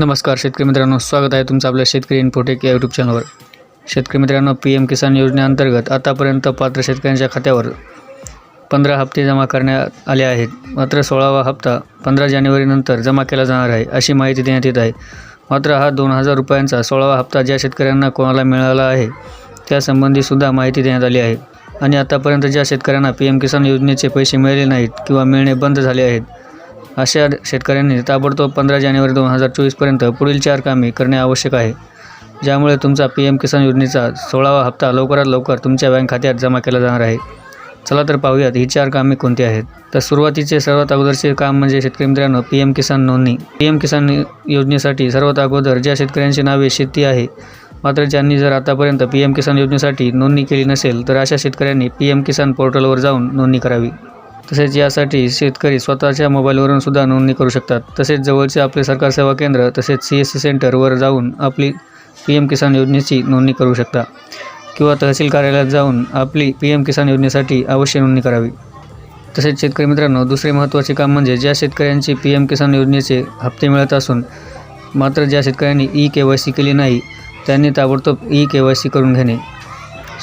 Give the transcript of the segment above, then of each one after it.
नमस्कार शेतकरी मित्रांनो. स्वागत आहे तुमचं आपल्या शेतकरी इन्फोटेक या यूट्यूब चॅनलवर शेतकरी मित्रांनो पी एम किसान योजनेअंतर्गत आतापर्यंत पात्र शेतकऱ्यांच्या खात्यावर पंधरा हप्ते जमा करण्यात आले आहेत. मात्र सोळावा हप्ता पंधरा जानेवारीनंतर जमा केला जाणार आहे अशी माहिती देण्यात येत आहे. मात्र हा दोन हजार रुपयांचा सोळावा हप्ता ज्या शेतकऱ्यांना कोणाला मिळाला आहे त्यासंबंधीसुद्धा माहिती देण्यात आली आहे. आणि आतापर्यंत ज्या शेतकऱ्यांना पी एम किसान योजनेचे पैसे मिळाले नाहीत किंवा मिळणे बंद झाले आहेत अशा शेतकऱ्यांनी ताबडतोब पंधरा जानेवारी दोन हजार चोवीसपर्यंत पुढील चार कामे करणे आवश्यक आहे. ज्यामुळे तुमचा पी एम किसान योजनेचा सोळावा हप्ता लवकरात लवकर तुमच्या बँक खात्यात जमा केला जाणार आहे. चला तर पाहूयात ही चार कामे कोणती आहेत. तर सुरुवातीचे सर्वात अगोदरचे काम म्हणजे शेतकरी मित्रांनो पी एम किसान नोंदणी. पी एम किसान योजनेसाठी सर्वात अगोदर ज्या शेतकऱ्यांची नावे शेती आहे मात्र ज्यांनी जर आतापर्यंत पी एम किसान योजनेसाठी नोंदणी केली नसेल तर अशा शेतकऱ्यांनी पी एम किसान पोर्टलवर जाऊन नोंदणी करावी. तसेच यासाठी शेतकरी स्वतःच्या मोबाईलवरून सुद्धा नोंदणी करू शकतात. तसेच जवळचे आपले सरकार सेवा केंद्र तसेच सी एस सी सेंटरवर जाऊन आपली पी एम किसान योजनेची नोंदणी करू शकता. किंवा तहसील कार्यालयात जाऊन आपली पी एम किसान योजनेसाठी अवश्य नोंदणी करावी. तसेच शेतकरी मित्रांनो दुसरे महत्त्वाचे काम म्हणजे ज्या शेतकऱ्यांची पी एम किसान योजनेचे हप्ते मिळत असून मात्र ज्या शेतकऱ्यांनी ई के वाय सी केली नाही त्यांनी ताबडतोब ई के वाय सी करून घेणे.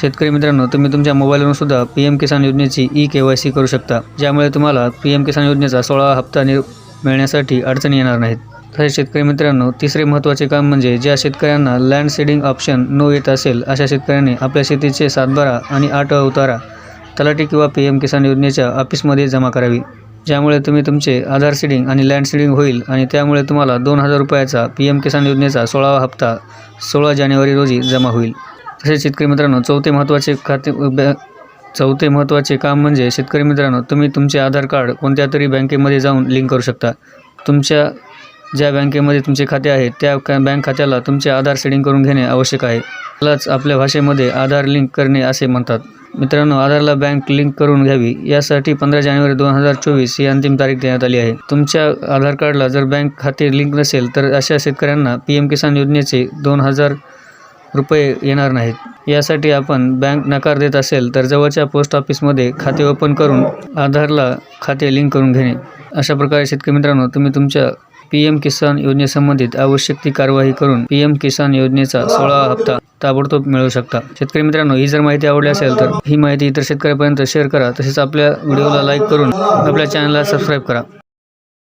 शेतकरी मित्रांनो तुम्ही तुमच्या मोबाईलवरून सुद्धा पी एम किसान योजनेची ई के वाय सी करू शकता ज्यामुळे तुम्हाला पी एम किसान योजनेचा सोळा हप्ता निर मिळण्यासाठी अडचणी येणार नाहीत. तसेच शेतकरी मित्रांनो तिसरे महत्त्वाचे काम म्हणजे ज्या शेतकऱ्यांना लँड सेडिंग ऑप्शन नो येत असेल अशा शेतकऱ्यांनी आपल्या शेतीचे सातबारा आणि आठ उतारा तलाठी किंवा पी एम किसान योजनेच्या ऑफिसमध्ये जमा करावी. ज्यामुळे तुम्ही तुमचे आधार सीडिंग आणि लँड सीडिंग होईल आणि त्यामुळे तुम्हाला दोन हजार रुपयाचा पी एम किसान योजनेचा सोळावा हप्ता सोळा जानेवारी रोजी जमा होईल. तसेच शेतकरी मित्रांनो चौथे महत्त्वाचे खाते बॅ चौथे महत्त्वाचे काम म्हणजे शेतकरी मित्रांनो तुम्ही तुमचे आधार कार्ड कोणत्या तरी बँकेमध्ये जाऊन लिंक करू शकता. तुमच्या ज्या बँकेमध्ये तुमचे खाते आहे त्या बँक खात्याला तुमचे आधार सेडिंग करून घेणे आवश्यक आहे. त्यालाच आपल्या भाषेमध्ये आधार लिंक करणे असे म्हणतात. मित्रांनो आधारला बँक लिंक करून घ्यावी यासाठी पंधरा जानेवारी दोन हजार चोवीस ही अंतिम तारीख देण्यात आली आहे. तुमच्या आधार कार्डला जर बँक खाते लिंक नसेल तर अशा शेतकऱ्यांना पी एम किसान योजनेचे दोन हजार रुपये येणार नाहीत. यासाठी आपण बँक नकार देत असेल तर जवळच्या पोस्ट ऑफिसमध्ये खाते ओपन करून आधारला खाते लिंक करून घेणे. अशा प्रकारे शेतकरी मित्रांनो तुम्ही तुमच्या पी एम किसान योजनेसंबंधित आवश्यक ती कारवाई करून पी एम किसान योजनेचा सोळा हप्ता ताबडतोब मिळवू शकता. शेतकरी मित्रांनो ही जर माहिती आवडली असेल तर ही माहिती इतर शेतकऱ्यापर्यंत शेअर करा. तसेच आपल्या व्हिडिओला लाईक करून आपल्या चॅनलला सबस्क्राईब करा.